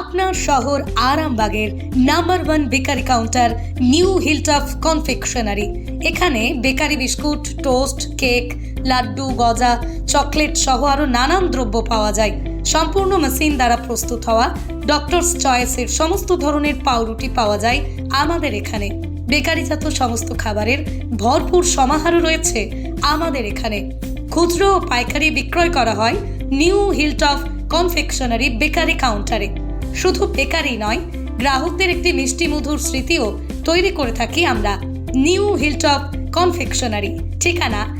আপনার শহর আরামবাগের number one bakery counter new hilltop confectionery. এখানে bakery biscuit, toast, cake, laddu, গজা, চকলেট সহ আরও নানান দ্রব্য পাওয়া যায়। সম্পূর্ণ মেশিন দ্বারা প্রস্তুত হওয়া ডক্টরস চয়েসের সমস্ত ধরনের পাউরুটি পাওয়া যায় আমাদের এখানে। বেকারিজাত সমস্ত খাবারের ভরপুর সমাহারও রয়েছে আমাদের এখানে। খুচরো ও পাইকারি বিক্রয় করা হয় নিউ হিলটফ কনফেকশনারি বেকারি কাউন্টারে। শুধু বেকারি নয়, গ্রাহকদের একটি মিষ্টি মধুর স্মৃতিও তৈরি করে থাকি আমরা। New hilltop confectionery. ঠিকানা